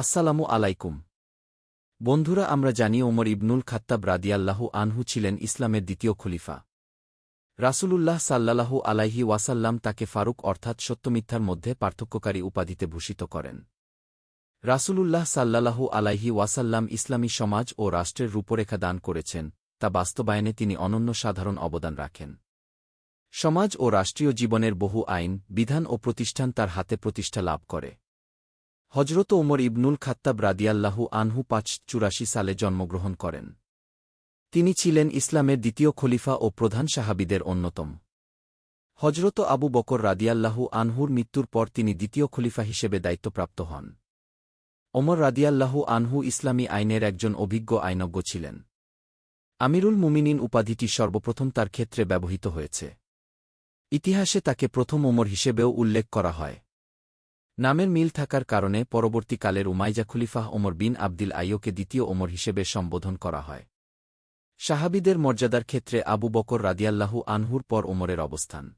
আসসালামু আলাইকুম। বন্ধুরা, আমরা জানি ওমর ইবনুল খাত্তাব রাদিয়াল্লাহু আনহু ছিলেন ইসলামের দ্বিতীয় খলিফা। রাসূলুল্লাহ সাল্লাল্লাহু আলাইহি ওয়াসাল্লাম তাকে ফারুক অর্থাৎ সত্যমিথ্যার মধ্যে পার্থক্যকারী উপাধিতে ভূষিত করেন। রাসূলুল্লাহ সাল্লাল্লাহু আলাইহি ওয়াসাল্লাম ইসলামী সমাজ ও রাষ্ট্রের রূপরেখা দান করেছেন, তা বাস্তবায়নে তিনি অনন্য সাধারণ অবদান রাখেন। সমাজ ও রাষ্ট্রীয় জীবনের বহু আইন, বিধান ও প্রতিষ্ঠান তার হাতে প্রতিষ্ঠা লাভ করে। হজরত ওমর ইবনুল খাত্তাব রাদিয়াল্লাহু আনহু পাঁচ চুরাশি সালে জন্মগ্রহণ করেন। তিনি ছিলেন ইসলামের দ্বিতীয় খলিফা ও প্রধান সাহাবিদের অন্যতম। হজরত আবু বকর রাদিয়াল্লাহু আনহুর মৃত্যুর পর তিনি দ্বিতীয় খলিফা হিসেবে দায়িত্বপ্রাপ্ত হন। ওমর রাদিয়াল্লাহু আনহু ইসলামী আইনের একজন অভিজ্ঞ আইনজ্ঞ ছিলেন। আমিরুল মুমিনিন উপাধিটি সর্বপ্রথম তার ক্ষেত্রে ব্যবহৃত হয়েছে। ইতিহাসে তাকে প্রথম ওমর হিসেবেও উল্লেখ করা হয়। নামের মিল থাকার কারণে পরবর্তীকালের উমাইজা খলিফাহ ওমর বিন আবদিল আইয়কে দ্বিতীয় ওমর হিসেবে সম্বোধন করা হয়। সাহাবিদের মর্যাদার ক্ষেত্রে আবু বকর রাদিয়াল্লাহু আনহুর পর ওমরের অবস্থান।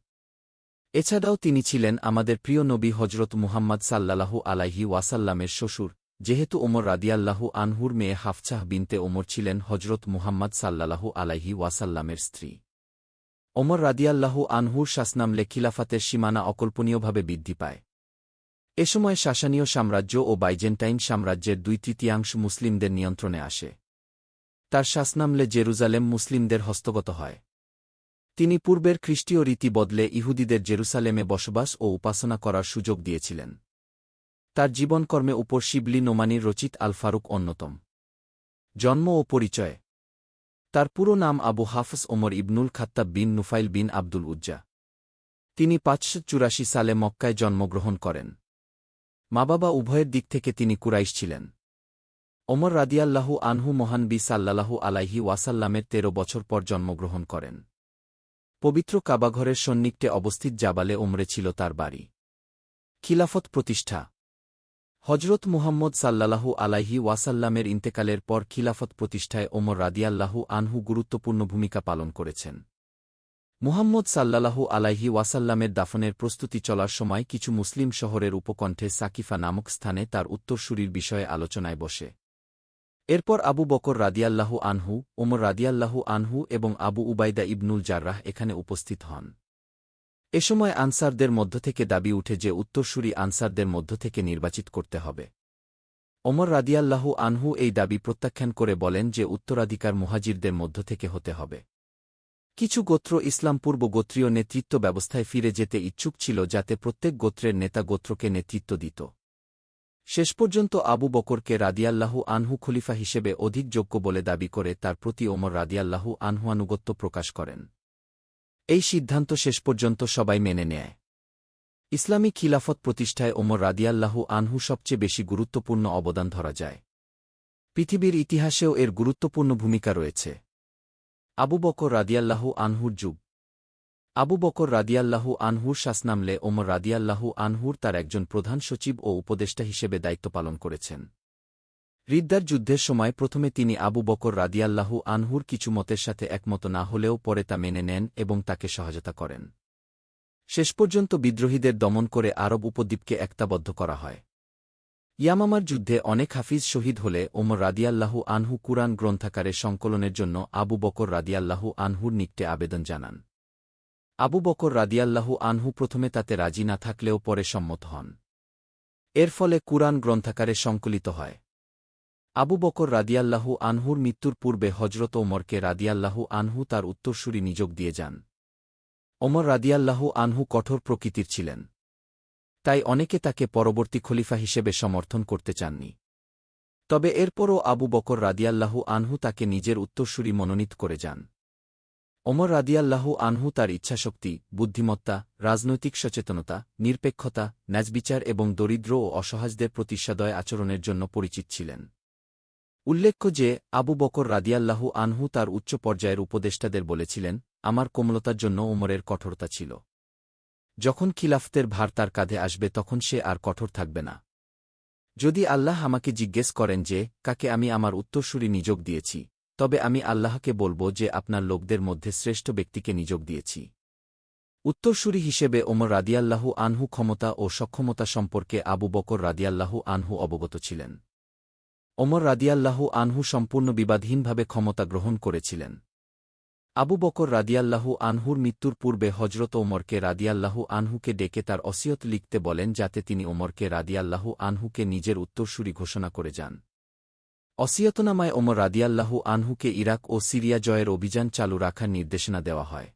এছাড়াও তিনি ছিলেন আমাদের প্রিয় নবী হজরত মুহাম্মদ সাল্লাল্লাহু আলাইহি ওয়াসাল্লামের শ্বশুর, যেহেতু ওমর রাদিয়াল্লাহু আনহুর মেয়ে হাফছাহ বিনতে ওমর ছিলেন হজরত মুহাম্মদ সাল্লাল্লাহু আলাইহি ওয়াসাল্লামের স্ত্রী। ওমর রাদিয়াল্লাহু আনহুর শাসনামলে খিলাফাতের সীমানা অকল্পনীয়ভাবে বৃদ্ধি পায়। এ সময় শাসানীয় সাম্রাজ্য ও বাইজেন্টাইন সাম্রাজ্যের দুই তৃতীয়াংশ মুসলিমদের নিয়ন্ত্রণে আসে। তার শাসনামলে জেরুজালেম মুসলিমদের হস্তগত হয়। তিনি পূর্বের খ্রিস্টীয় রীতি বদলে ইহুদিদের জেরুসালেমে বসবাস ও উপাসনা করার সুযোগ দিয়েছিলেন। তার জীবনকর্মে উপর শিবলি নোমানির রচিত আল ফারুক অন্যতম। জন্ম ও পরিচয়। তার পুরো নাম আবু হাফস ওমর ইবনুল খাত্তাব বিন নুফাইল বিন আব্দুল উজ্জা। তিনি পাঁচশো চুরাশি সালে মক্কায় জন্মগ্রহণ করেন। মা বাবা উভয়ের দিক থেকে তিনি কুরাইশ ছিলেন। ওমর রাদিয়াল্লাহু আনহু মহান বি সাল্লাল্লাহু আলাইহি ওয়াসাল্লামের তেরো বছর পর জন্মগ্রহণ করেন। পবিত্র কাবাঘরের সন্নিকটে অবস্থিত জাবালে ওমরে ছিল তার বাড়ি। খিলাফত প্রতিষ্ঠা। হজরত মুহাম্মদ সাল্লাল্লাহু আলাইহি ওয়াসাল্লামের ইন্তেকালের পর খিলাফত প্রতিষ্ঠায় ওমর রাদিয়াল্লাহু আনহু গুরুত্বপূর্ণ ভূমিকা পালন করেছেন। মুহাম্মদ সাল্লাল্লাহু আলাইহি ওয়াসাল্লামের দাফনের প্রস্তুতি চলার সময় কিছু মুসলিম শহরের উপকণ্ঠে সাকিফা নামক স্থানে তার উত্তরসূরির বিষয়ে আলোচনায় বসে। এরপর আবু বকর রাদিয়াল্লাহু আনহু, ওমর রাদিয়াল্লাহু আনহু এবং আবু উবাইদা ইবনুল জার্রাহ এখানে উপস্থিত হন। এ সময় আনসারদের মধ্য থেকে দাবি উঠে যে উত্তরসূরি আনসারদের মধ্য থেকে নির্বাচিত করতে হবে। ওমর রাদিয়াল্লাহু আনহু এই দাবি প্রত্যাখ্যান করে বলেন যে উত্তরাধিকার মুহাজিরদের মধ্য থেকে হতে হবে। কিছু গোত্র ইসলাম পূর্ব গোত্রীয় নেতৃত্ব ব্যবস্থায় ফিরে যেতে ইচ্ছুক ছিল যাতে প্রত্যেক গোত্রের নেতা গোত্রকে নেতৃত্ব দিত। শেষ পর্যন্ত আবু বকরকে রাদিয়াল্লাহু আনহু খলিফা হিসেবে অধিক যোগ্য বলে দাবি করে তার প্রতি ওমর রাদিয়াল্লাহু আনহু আনুগত্য প্রকাশ করেন। এই সিদ্ধান্ত শেষ পর্যন্ত সবাই মেনে নেয়। ইসলামী খিলাফত প্রতিষ্ঠায় ওমর রাদিয়াল্লাহু আনহু সবচেয়ে বেশি গুরুত্বপূর্ণ অবদান ধরা যায়। পৃথিবীর ইতিহাসেও এর গুরুত্বপূর্ণ ভূমিকা রয়েছে। আবু বকর রাদিয়াল্লাহু আনহুর যুগ। আবু বকর রাদিয়াল্লাহু আনহুর শাসনামলে ওমর রাদিয়াল্লাহু আনহুর তার একজন প্রধান সচিব ও উপদেষ্টা হিসেবে দায়িত্ব পালন করেছেন। রিদ্দার যুদ্ধের সময় প্রথমে তিনি আবু বকর রাদিয়াল্লাহু আনহুর কিছু মতের সাথে একমত না হলেও পরে তা মেনে নেন এবং তাকে সহায়তা করেন। শেষ পর্যন্ত বিদ্রোহীদের দমন করে আরব উপদ্বীপকে একতাবদ্ধ করা হয়। ইয়ামামার যুদ্ধে অনেক হাফিজ শহীদ হলে ওমর রাদিয়াল্লাহু আনহু কুরআন গ্রন্থাকারে সংকলনের জন্য আবু বকর রাদিয়াল্লাহু আনহুর নিকটে আবেদন জানান। আবু বকর রাদিয়াল্লাহু আনহু প্রথমে তাতে রাজি না থাকলেও পরে সম্মত হন। এর ফলে কুরআন গ্রন্থাকারে সংকলিত হয়। আবু বকর রাদিয়াল্লাহু আনহুর মৃত্যুর পূর্বে হজরত ওমরকে রাদিয়াল্লাহু আনহু তার উত্তরসূরি নিযোগ দিয়ে যান। ওমর রাদিয়াল্লাহু আনহু কঠোর প্রকৃতির ছিলেন। তাই অনেকে তাকে পরবর্তী খলিফা হিসেবে সমর্থন করতে চাননি। তবে এরপরও আবু বকর রাদিয়াল্লাহু আনহু তাকে নিজের উত্তরসূরি মনোনীত করে যান। ওমর রাদিয়াল্লাহু আনহু তার ইচ্ছাশক্তি, বুদ্ধিমত্তা, রাজনৈতিক সচেতনতা, নিরপেক্ষতা ন্যাজবিচার এবং দরিদ্র ও অসহাজদের প্রতি সদয় আচরণের জন্য পরিচিত ছিলেন। উল্লেখ্য যে, আবু বকর রাদিয়াল্লাহু আনহু তার উচ্চ পর্যায়ের উপদেষ্টাদের বলেছিলেন, আমার কোমলতার জন্য ওমরের কঠোরতা ছিল। যখন খিলাফতের ভার তার কাঁধে আসবে তখন সে আর কঠোর থাকবে না। যদি আল্লাহ আমাকে জিজ্ঞেস করেন যে, কাকে আমি আমার উত্তরসূরি নিযোগ দিয়েছি? তবে আমি আল্লাহকে বলব যে, আপনার লোকদের মধ্যে শ্রেষ্ঠ ব্যক্তিকে নিযোগ দিয়েছি। উত্তরসূরি হিসেবে ওমর রাদিয়াল্লাহু আনহু ক্ষমতা ও সক্ষমতা সম্পর্কে আবু বকর রাদিয়াল্লাহু আনহু অবগত ছিলেন। ওমর রাদিয়াল্লাহু আনহু সম্পূর্ণ বিবাদহীনভাবে ক্ষমতা গ্রহণ করেছিলেন। আবু বকর রাদিয়াল্লাহু আনহুর মৃত্যুর পূর্বে হজরত ওমরকে রাদিয়াল্লাহু আনহুকে ডেকে তার অসিয়ত লিখতে বলেন যাতে তিনি ওমরকে রাদিয়াল্লাহু আনহুকে নিজের উত্তরসূরি ঘোষণা করে যান। অসিয়তনামায় ওমর রাদিয়াল্লাহু আনহুকে ইরাক ও সিরিয়া জয়ের অভিযান চালু রাখার নির্দেশনা দেওয়া হয়।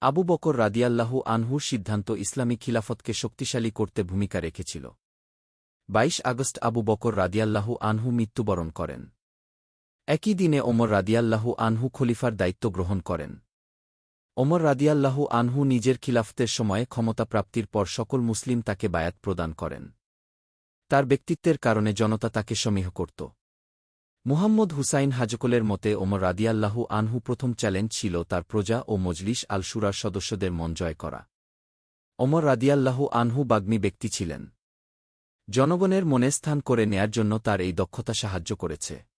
আবু বকর রাদিয়াল্লাহু আনহুর সিদ্ধান্ত ইসলামী খিলাফতকে শক্তিশালী করতে ভূমিকা রেখেছিল। বাইশ আগস্ট আবু বকর রাদিয়াল্লাহু আনহু মৃত্যুবরণ করেন। একই দিনে ওমর রাদিয়াল্লাহু আনহু খলিফার দায়িত্ব গ্রহণ করেন। ওমর রাদিয়াল্লাহু আনহু নিজের খিলাফতের সময়ে ক্ষমতা প্রাপ্তির পর সকল মুসলিম তাকে বায়াত প্রদান করেন। তার ব্যক্তিত্বের কারণে জনতা তাকে সমীহ করত। মুহাম্মদ হুসাইন হাজকলের মতে ওমর রাদিয়াল্লাহু আনহু প্রথম চ্যালেঞ্জ ছিল তার প্রজা ও মজলিস আলসুরার সদস্যদের মন জয় করা। ওমর রাদিয়াল্লাহু আনহু বাগ্মী ব্যক্তি ছিলেন। জনগণের মনে স্থান করে নেয়ার জন্য তার এই দক্ষতা সাহায্য করেছে।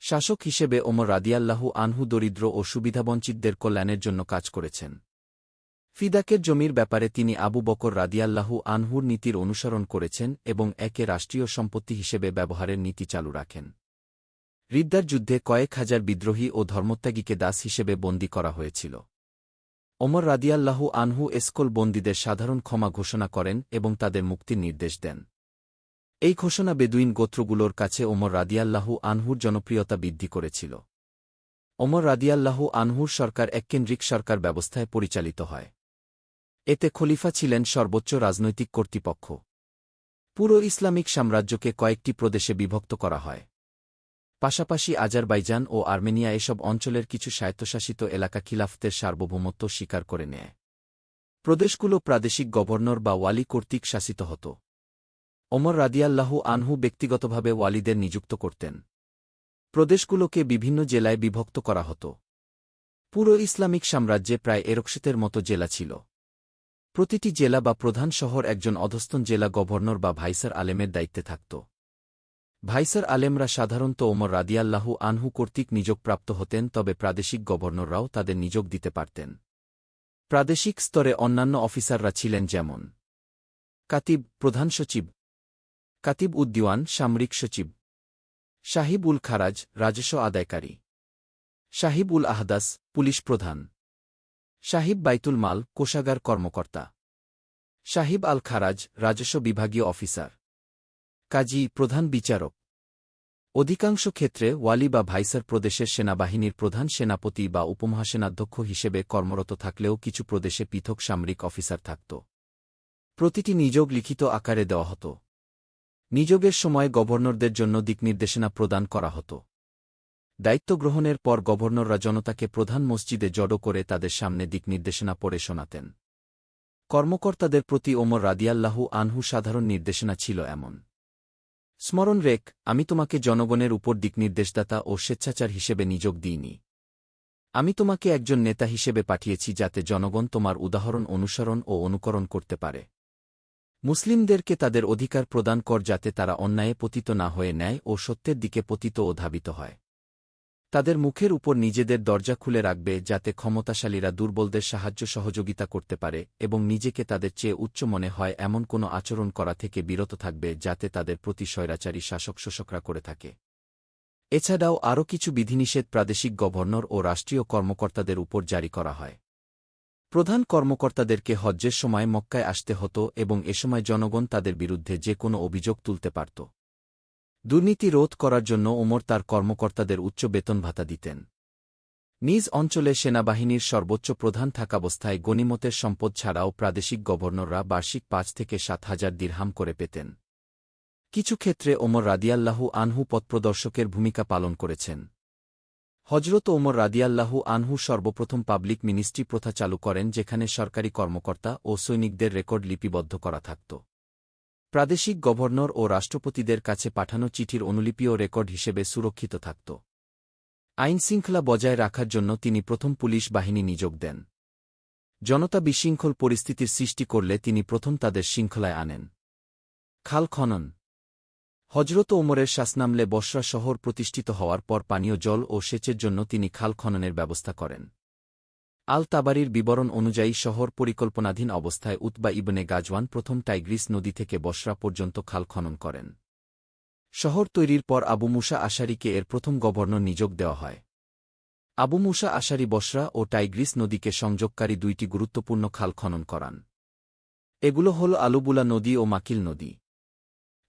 শাসক হিসেবে ওমর রাদিয়াল্লাহু আনহু দরিদ্র ও সুবিধাবঞ্চিতদের কল্যাণের জন্য কাজ করেছেন। ফিদাকের জমির ব্যাপারে তিনি আবু বকর রাদিয়াল্লাহু আনহুর নীতির অনুসরণ করেছেন এবং একে রাষ্ট্রীয় সম্পত্তি হিসেবে ব্যবহারের নীতি চালু রাখেন। রিদ্দার যুদ্ধে কয়েক হাজার বিদ্রোহী ও ধর্মত্যাগীকে দাস হিসেবে বন্দী করা হয়েছিল। ওমর রাদিয়াল্লাহু আনহু এসকল বন্দীদের সাধারণ ক্ষমা ঘোষণা করেন এবং তাদের মুক্তির নির্দেশ দেন। এই ঘোষণা বেদুইন গোত্রগুলোর কাছে ওমর রাদিয়াল্লাহু আনহুর জনপ্রিয়তা বৃদ্ধি করেছিল। ওমর রাদিয়াল্লাহু আনহুর সরকার এককেন্দ্রিক সরকার ব্যবস্থায় পরিচালিত হয়। এতে খলিফা ছিলেন সর্বোচ্চ রাজনৈতিক কর্তৃপক্ষ। পুরো ইসলামিক সাম্রাজ্যকে কয়েকটি প্রদেশে বিভক্ত করা হয়। পাশাপাশি আজারবাইজান ও আর্মেনিয়া এসব অঞ্চলের কিছু স্বায়ত্তশাসিত এলাকা খিলাফতের সার্বভৌমত্ব স্বীকার করে নেয়। প্রদেশগুলো প্রাদেশিক গভর্নর বা ওয়ালি কর্তৃক শাসিত হতো। ওমর রাদিয়াল্লাহু আনহু ব্যক্তিগতভাবে ওয়ালিদের নিযুক্ত করতেন। প্রদেশগুলোকে বিভিন্ন জেলায় বিভক্ত করা হতো। পুরো ইসলামিক সাম্রাজ্যে প্রায় এরকশিতের মতো জেলা ছিল। প্রতিটি জেলা বা প্রধান শহর একজন অধস্তন জেলা গভর্নর বা ভাইসার আলেমের দায়িত্বে থাকত। ভাইসার আলেমরা সাধারণত ওমর রাদিয়াল্লাহু আনহু কর্তৃক নিযোগপ্রাপ্ত হতেন, তবে প্রাদেশিক গভর্নররাও তাদের নিযোগ দিতে পারতেন। প্রাদেশিক স্তরে অন্যান্য অফিসাররা ছিলেন যেমন কাতিব, প্রধান সচিব কাতিব উদ্দিওয়ান সামরিক সচিব। শাহিব উল খারাজ, রাজস্ব আদায়কারী। শাহিব উল আহদাস, পুলিশ প্রধান। শাহিব বাইতুল মাল, কোষাগার কর্মকর্তা। শাহিব আল খারাজ, রাজস্ব বিভাগীয় অফিসার। কাজী প্রধান বিচারক। অধিকাংশ ক্ষেত্রে ওয়ালি বা ভাইসার প্রদেশের সেনাবাহিনীর প্রধান সেনাপতি বা উপমহাসেনাধ্যক্ষ হিসেবে কর্মরত থাকলেও কিছু প্রদেশে পৃথক সামরিক অফিসার থাকত। প্রতিটি নিযোগ লিখিত আকারে দেওয়া হতো। নিযোগের সময় গভর্নরদের জন্য দিকনির্দেশনা প্রদান করা হতো। দায়িত্ব গ্রহণের পর গভর্নররা জনতাকে প্রধান মসজিদে জড়ো করে তাদের সামনে দিকনির্দেশনা পড়ে শোনাতেন। কর্মকর্তাদের প্রতি ওমর রাদিয়াল্লাহু আনহু সাধারণ নির্দেশনা ছিল এমন। স্মরণ রেক আমি তোমাকে জনগণের উপর দিকনির্দেশদাতা ও স্বেচ্ছাচার হিসেবে নিযোগ দিইনি। আমি তোমাকে একজন নেতা হিসেবে পাঠিয়েছি যাতে জনগণ তোমার উদাহরণ অনুসরণ ও অনুকরণ করতে পারে। মুসলিমদেরকে তাদের অধিকার প্রদান কর যাতে তারা অন্যায়ে পতিত না হয়ে নেয় ও সত্যের দিকে পতিত ও ধাবিত হয়। তাদের মুখের উপর নিজেদের দরজা খুলে রাখবে যাতে ক্ষমতাশালীরা দুর্বলদের সাহায্য সহযোগিতা করতে পারে এবং নিজেকে তাদের চেয়ে উচ্চ মনে হয় এমন কোনো আচরণ করা থেকে বিরত থাকবে যাতে তাদের প্রতি স্বৈরাচারী শাসক শোষকরা করে থাকে। এছাড়াও আরও কিছু বিধিনিষেধ প্রাদেশিক গভর্নর ও রাষ্ট্রীয় কর্মকর্তাদের উপর জারি করা হয়। প্রধান কর্মকর্তাদেরকে হজ্জের সময় মক্কায় আসতে হতো এবং এ সময় জনগণ তাদের বিরুদ্ধে যে কোনো অভিযোগ তুলতে পারত। দুর্নীতি রোধ করার জন্য ওমর তার কর্মকর্তাদের উচ্চ বেতন ভাতা দিতেন। নিজ অঞ্চলে সেনাবাহিনীর সর্বোচ্চ প্রধান থাকাবস্থায় গণিমতের সম্পদ ছাড়াও প্রাদেশিক গভর্নররা বার্ষিক পাঁচ থেকে সাত হাজার দিরহাম করে পেতেন। কিছু ক্ষেত্রে ওমর রাদিয়াল্লাহু আনহু পথপ্রদর্শকের ভূমিকা পালন করেছেন। হজরত ওমর রাদিয়াল্লাহু আনহু সর্বপ্রথম পাবলিক মিনিস্ট্রি প্রথা চালু করেন যেখানে সরকারি কর্মকর্তা ও সৈনিকদের রেকর্ড লিপিবদ্ধ করা থাকত। প্রাদেশিক গভর্নর ও রাষ্ট্রপতিদের কাছে পাঠানো চিঠির অনুলিপিও রেকর্ড হিসেবে সুরক্ষিত থাকত। আইনশৃঙ্খলা বজায় রাখার জন্য তিনি প্রথম পুলিশ বাহিনী নিযোগ দেন। জনতা বিশৃঙ্খল পরিস্থিতির সৃষ্টি করলে তিনি প্রথম তাদের শৃঙ্খলায় আনেন। খাল খনন হজরত ওমরের শাসনামলে বসরা শহর প্রতিষ্ঠিত হওয়ার পর পানীয় জল ও সেচের জন্য তিনি খাল খননের ব্যবস্থা করেন। আল তাবারির বিবরণ অনুযায়ী শহর পরিকল্পনাধীন অবস্থায় উতবা ইবনে গাজওয়ান প্রথম টাইগ্রিস নদী থেকে বসরা পর্যন্ত খাল খনন করেন। শহর তৈরির পর আবু মুসা আশারিকে এর প্রথম গভর্নর নিযোগ দেওয়া হয়। আবু মুসা আশারি বসরা ও টাইগ্রিস নদীকে সংযোগকারী দুইটি গুরুত্বপূর্ণ খাল খনন করান। এগুলো হল আলুবুলা নদী ও মাকিল নদী।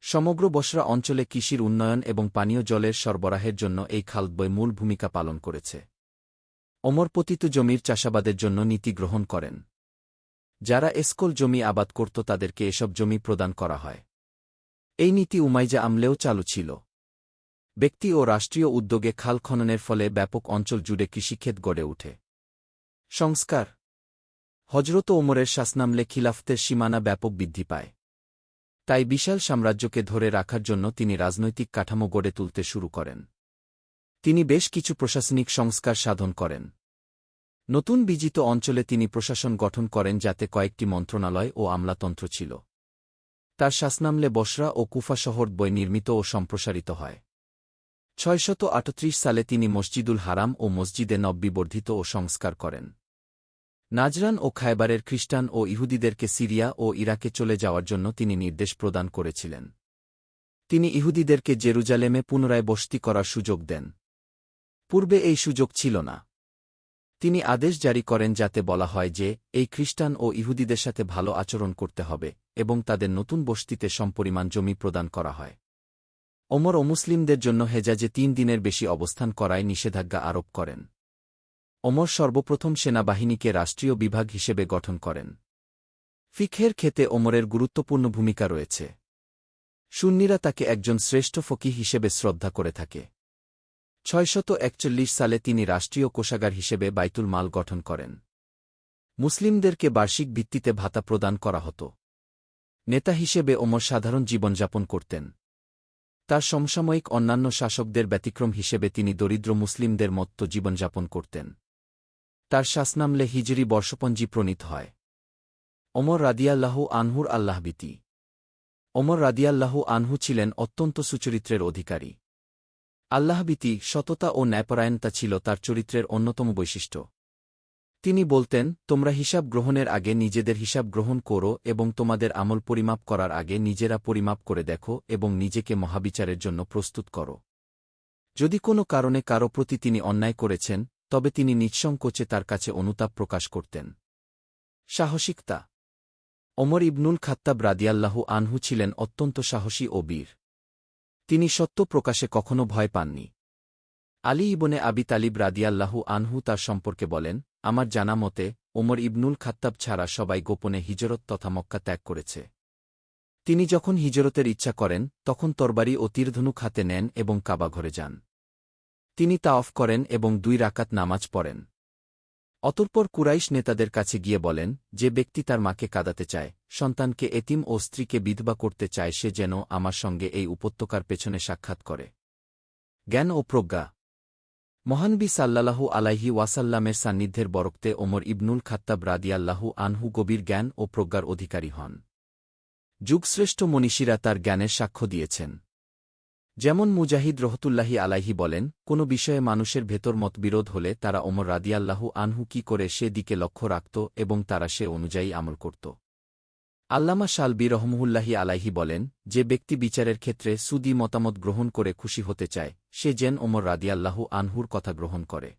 সমগ্র বসরা অঞ্চলে কৃষির উন্নয়ন এবং পানীয় জলের সরবরাহের জন্য এই খাল খালদ্বয় মূল ভূমিকা পালন করেছে। অমর পতিত জমির চাষাবাদের জন্য নীতি গ্রহণ করেন। যারা এসকল জমি আবাদ করত তাদেরকে এসব জমি প্রদান করা হয়। এই নীতি উমাইজা আমলেও চালু ছিল। ব্যক্তি ও রাষ্ট্রীয় উদ্যোগে খাল খননের ফলে ব্যাপক অঞ্চল জুড়ে কৃষিক্ষেত গড়ে ওঠে। সংস্কার। হজরত ওমরের শাসনামলে খিলাফতের সীমানা ব্যাপক বৃদ্ধি পায়। তাই বিশাল সাম্রাজ্যকে ধরে রাখার জন্য তিনি রাজনৈতিক কাঠামো গড়ে তুলতে শুরু করেন। তিনি বেশ কিছু প্রশাসনিক সংস্কার সাধন করেন। নতুন বিজিত অঞ্চলে তিনি প্রশাসন গঠন করেন যাতে কয়েকটি মন্ত্রণালয় ও আমলাতন্ত্র ছিল। তার শাসনামলে বসরা ও কুফা শহর বই নির্মিত ও সম্প্রসারিত হয়। ছয়শত সালে তিনি মসজিদুল হারাম ও মসজিদে নব্বী বর্ধিত ও সংস্কার করেন। নাজরান ও খায়বারের খ্রিস্টান ও ইহুদিদেরকে সিরিয়া ও ইরাকে চলে যাওয়ার জন্য তিনি নির্দেশ প্রদান করেছিলেন। তিনি ইহুদিদেরকে জেরুজালেমে পুনরায় বসতি করার সুযোগ দেন। পূর্বে এই সুযোগ ছিল না। তিনি আদেশ জারি করেন যাতে বলা হয় যে, এই খ্রিস্টান ও ইহুদিদের সাথে ভালো আচরণ করতে হবে এবং তাদের নতুন বস্তিতে সমপরিমাণ জমি প্রদান করা হয়। ওমর ও মুসলিমদের জন্য হেজাজে তিন দিনের বেশি অবস্থান করায় নিষেধাজ্ঞা আরোপ করেন। ওমর সর্বপ্রথম সেনাবাহিনীকে রাষ্ট্রীয় বিভাগ হিসেবে গঠন করেন। ফিখের ক্ষেতে ওমরের গুরুত্বপূর্ণ ভূমিকা রয়েছে। সুন্নিরা তাকে একজন শ্রেষ্ঠ ফকি হিসেবে শ্রদ্ধা করে থাকে। ছয়শত একচল্লিশ সালে তিনি রাষ্ট্রীয় কোষাগার হিসেবে বাইতুল মাল গঠন করেন। মুসলিমদেরকে বার্ষিক ভিত্তিতে ভাতা প্রদান করা হতো। নেতা হিসেবে ওমর সাধারণ জীবনযাপন করতেন। তার সমসাময়িক অন্যান্য শাসকদের ব্যতিক্রম হিসেবে তিনি দরিদ্র মুসলিমদের মত্ত জীবনযাপন করতেন। তার শাসনামলে হিজরি বর্ষপঞ্জি প্রণীত হয়। ওমর রাদিয়াল্লাহু আনহুর আল্লাহবিতি। ওমর রাদিয়াল্লাহু আনহু ছিলেন অত্যন্ত সুচরিত্রের অধিকারী। আল্লাহবিতি সততা ও ন্যায়পরায়ণতা ছিল তার চরিত্রের অন্যতম বৈশিষ্ট্য। তিনি বলতেন, তোমরা হিসাব গ্রহণের আগে নিজেদের হিসাব গ্রহণ করো এবং তোমাদের আমল পরিমাপ করার আগে নিজেরা পরিমাপ করে দেখো এবং নিজেকে মহাবিচারের জন্য প্রস্তুত করো। যদি কোনো কারণে কারও প্রতি তিনি অন্যায় করেছেন তবে তিনি নিঃসংকোচে তার কাছে অনুতাপ প্রকাশ করতেন। সাহসিকতা। ওমর ইবনুল খাত্তাব রাদিয়াল্লাহু আনহু ছিলেন অত্যন্ত সাহসী ও বীর। তিনি সত্য প্রকাশে কখনো ভয় পাননি। আলী ইবনে আবি তালিব রাদিয়াল্লাহু আনহু তার সম্পর্কে বলেন, আমার জানা মতে, ওমর ইবনুল খাত্তাব ছাড়া সবাই গোপনে হিজরত তথা মক্কা ত্যাগ করেছে। তিনি যখন হিজরতের ইচ্ছা করেন, তখন তরবারি ও তীরধনুক হাতে নেন এবং কাবা ঘরে যান। তিনি তা অফ করেন এবং দুই রাকাত নামাজ পড়েন। অতঃপর কুরাইশ নেতাদের কাছে গিয়ে বলেন, যে ব্যক্তি তার মাকে কাঁদাতে চায়, সন্তানকে এতিম ও স্ত্রীকে বিধবা করতে চায়, সে যেন আমার সঙ্গে এই উপত্যকার পেছনে সাক্ষাৎ করে। জ্ঞান ও প্রজ্ঞা। মহানবী সাল্লাল্লাহু আলাইহি ওয়াসাল্লামের সান্নিধ্যের বরক্তে ওমর ইবনুল খাত্তাব রাদিয়াল্লাহু আনহু গভীর জ্ঞান ও প্রজ্ঞার অধিকারী হন। যুগশ্রেষ্ঠ মনীষীরা তার জ্ঞানের সাক্ষ্য দিয়েছেন। যেমন মুজাহিদ রহতুল্লাহি আলাইহি বলেন, কোনো বিষয়ে মানুষের ভেতর মতবিরোধ হলে তারা ওমর রাদিয়াল্লাহু আনহু কি করে সে দিকে লক্ষ্য রাখত এবং তারা সে অনুযায়ী আমল করত। আল্লামা শালবি রহমহুল্লাহি আলাইহি বলেন, যে ব্যক্তি বিচারের ক্ষেত্রে সুদি মতামত গ্রহণ করে খুশি হতে চায়, সে জেন ওমর রাদিয়াল্লাহু আনহুর কথা গ্রহণ করে।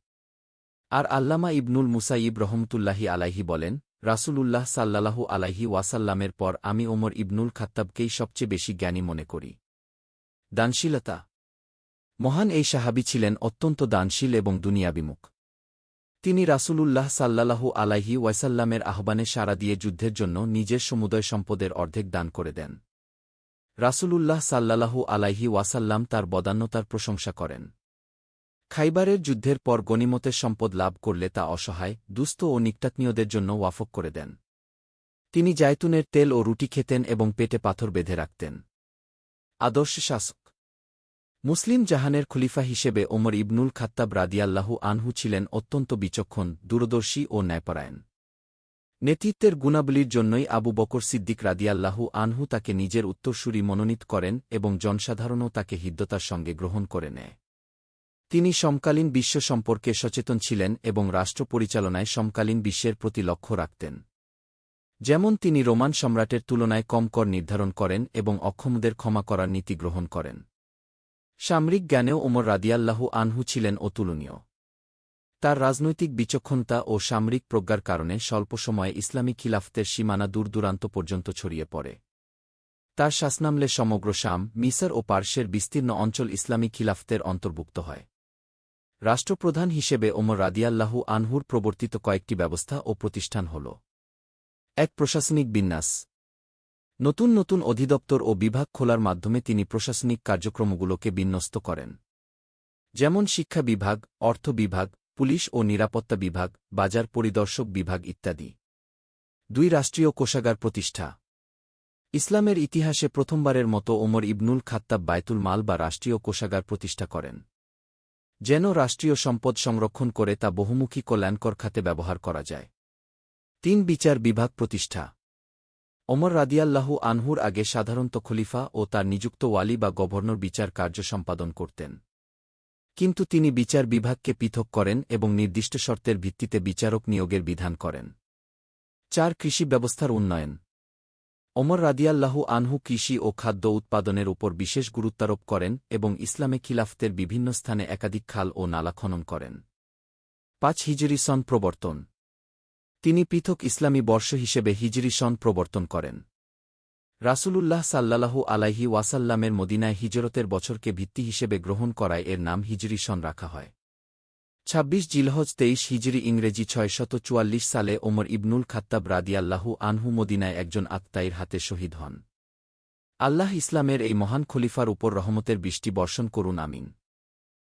আর আল্লামা ইবনুল মুসাইব রহমতুল্লাহি আলাইহি বলেন, রাসূলুল্লাহ সাল্লাল্লাহু আলাইহি ওয়াসাল্লামের পর আমি ওমর ইবনুল খাত্তাবকেই সবচেয়ে বেশি জ্ঞানী মনে করি। দানশীলতা। মহান এই সাহাবি ছিলেন অত্যন্ত দানশীল এবং দুনিয়াবিমুখ তিনি রাসূলুল্লাহ সাল্লাল্লাহু আলাইহি ওয়াসাল্লামের আহ্বানে সাড়া দিয়ে যুদ্ধের জন্য নিজের সমুদয় সম্পদের অর্ধেক দান করে দেন। রাসূলুল্লাহ সাল্লাল্লাহু আলাইহি ওয়াসাল্লাম তার বদান্যতার প্রশংসা করেন। খাইবারের যুদ্ধের পর গণিমতের সম্পদ লাভ করলে তা অসহায়, দুস্থ ও নিকটাত্মীয়দের জন্য ওয়াফক করে দেন। তিনি জায়তুনের তেল ও রুটি খেতেন এবং পেটে পাথর বেঁধে রাখতেন। আদর্শ শাসক। মুসলিম জাহানের খলিফা হিসেবে ওমর ইবনুল খাত্তাব রাদিয়াল্লাহু আনহু ছিলেন অত্যন্ত বিচক্ষণ, দূরদর্শী ও ন্যায়পরায়ণ। নেতৃত্বের গুণাবলীর জন্যই আবু বকর সিদ্দিক রাদিয়াল্লাহু আনহু তাকে নিজের উত্তরসূরি মনোনীত করেন এবং জনসাধারণও তাকে হৃদ্যতার সঙ্গে গ্রহণ করে নেয়। তিনি সমকালীন বিশ্ব সম্পর্কে সচেতন ছিলেন এবং রাষ্ট্র পরিচালনায় সমকালীন বিশ্বের প্রতি লক্ষ্য রাখতেন। যেমন তিনি রোমান সম্রাটের তুলনায় কম কর নির্ধারণ করেন এবং অক্ষমদের ক্ষমা করার নীতি গ্রহণ করেন। সামরিক জ্ঞানেও ওমর রাদিয়াল্লাহু আনহু ছিলেন অতুলনীয়। তার রাজনৈতিক বিচক্ষণতা ও সামরিক প্রজ্ঞার কারণে স্বল্প সময়ে ইসলামী খিলাফতের সীমানা দূরদূরান্ত পর্যন্ত ছড়িয়ে পড়ে। তার শাসনামলে সমগ্র শাম, মিসর ও পার্শ্বের বিস্তীর্ণ অঞ্চল ইসলামী খিলাফতের অন্তর্ভুক্ত হয়। রাষ্ট্রপ্রধান হিসেবে ওমর রাদিয়াল্লাহু আনহুর প্রবর্তিত কয়েকটি ব্যবস্থা ও প্রতিষ্ঠান হল এক প্রশাসনিক বিন্যাস। নতুন নতুন অধিদপ্তর ও বিভাগ খোলার মাধ্যমে তিনি প্রশাসনিক কার্যক্রমগুলোকে বিন্যস্ত করেন। যেমন শিক্ষা বিভাগ, অর্থ বিভাগ, পুলিশ ও নিরাপত্তা বিভাগ, বাজার পরিদর্শক বিভাগ ইত্যাদি। দুই রাষ্ট্রীয় কোষাগার প্রতিষ্ঠা। ইসলামের ইতিহাসে প্রথমবারের মতো ওমর ইবনুল খাত্তাব বায়তুল মাল বা রাষ্ট্রীয় কোষাগার প্রতিষ্ঠা করেন। যেন রাষ্ট্রীয় সম্পদ সংরক্ষণ করে তা বহুমুখী কল্যাণকর খাতে ব্যবহার করা যায়। তিন বিচার বিভাগ প্রতিষ্ঠা। ওমর রাদিয়াল্লাহু আনহুর আগে সাধারণত খলিফা ও তার নিযুক্ত ওয়ালি বা গভর্নর বিচার কার্য সম্পাদন করতেন। কিন্তু তিনি বিচার বিভাগকে পৃথক করেন এবং নির্দিষ্ট শর্তের ভিত্তিতে বিচারক নিয়োগের বিধান করেন। চার কৃষি ব্যবস্থার উন্নয়ন। ওমর রাদিয়াল্লাহু আনহু কৃষি ও খাদ্য উৎপাদনের উপর বিশেষ গুরুত্বারোপ করেন এবং ইসলামে খিলাফতের বিভিন্ন স্থানে একাধিক খাল ও নালা খনন করেন। পাঁচ হিজরি সন প্রবর্তন। তিনি পৃথক ইসলামী বর্ষ হিসেবে হিজরি সন প্রবর্তন করেন। রাসূলুল্লাহ সাল্লাল্লাহু আলাইহি ওয়াসাল্লামের মদিনায় হিজরতের বছরকে ভিত্তি হিসেবে গ্রহণ করায় এর নাম হিজরি সন রাখা হয়। ছাব্বিশ জিলহজ তেইশ হিজরি ইংরেজি ছয়শত চুয়াল্লিশ সালে ওমর ইবনুল খাত্তাব রাদিয়াল্লাহু আনহু মদিনায় একজন আত্মাইর হাতে শহীদ হন। আল্লাহ ইসলামের এই মহান খলিফার উপর রহমতের বৃষ্টি বর্ষণ করুন, আমিন।